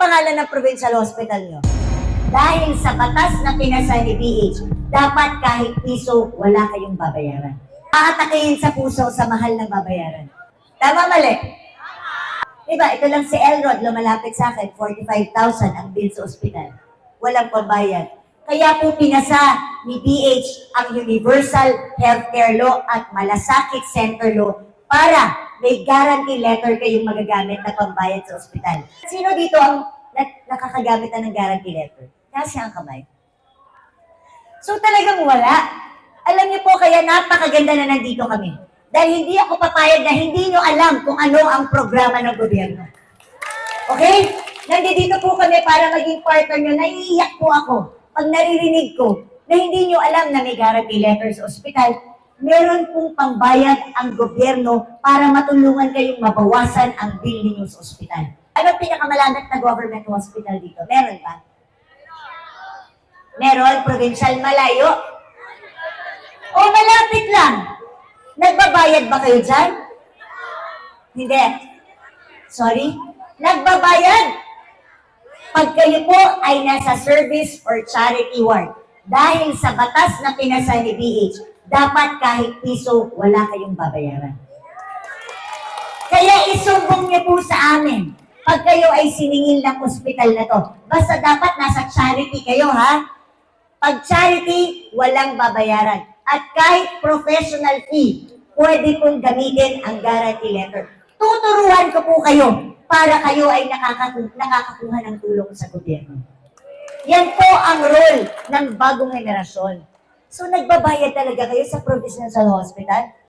pangalan ng provincial hospital nyo? Dahil sa batas na pinasa ni BH, dapat kahit piso, wala kayong babayaran. Aatakihin sa puso sa mahal ng babayaran. Tama mali? Diba, ito lang si Elrod, lumalapit sa akin, 45,000 ang bill sa ospital. Walang pambayad. Kaya po pinasa ni BH ang Universal Healthcare Law at Malasakit Center Law para may guarantee letter kayong magagamit na pambayad sa ospital. Sino dito ang na- nakakagamit na ng guarantee letter? Kasi ang kamay. So talagang wala. Alam niyo po, kaya napakaganda na nandito kami. Dahil hindi ako papayag na hindi niyo alam kung ano ang programa ng gobyerno. Okay? Nandito po kami para maging partner niyo. Naiiyak po ako pag naririnig ko na hindi niyo alam na may guarantee letter sa ospital. Meron pong pambayad ang gobyerno para matulungan kayong mabawasan ang bill ninyo sa ospital. Ano pinakamalapit na government hospital dito? Meron ba? Meron, provincial malayo. O malapit lang. Nagbabayad ba kayo dyan? Hindi. Sorry? Nagbabayad. Pag kayo po ay nasa service or charity ward, dahil sa batas na pinasa ni BH, dapat kahit piso, wala kayong babayaran. Kaya isumbong niyo po sa amin pag kayo ay siningil ng ospital na to. Basta dapat nasa charity kayo, ha? Pag charity, walang babayaran. At kahit professional fee, pwede pong gamitin ang guarantee letter. Tuturuan ko po kayo para kayo ay nakakaku- nakakakuha ng tulong sa gobyerno. Yan po ang role ng bagong henerasyon. So nagbabayad talaga kayo sa provincial hospital?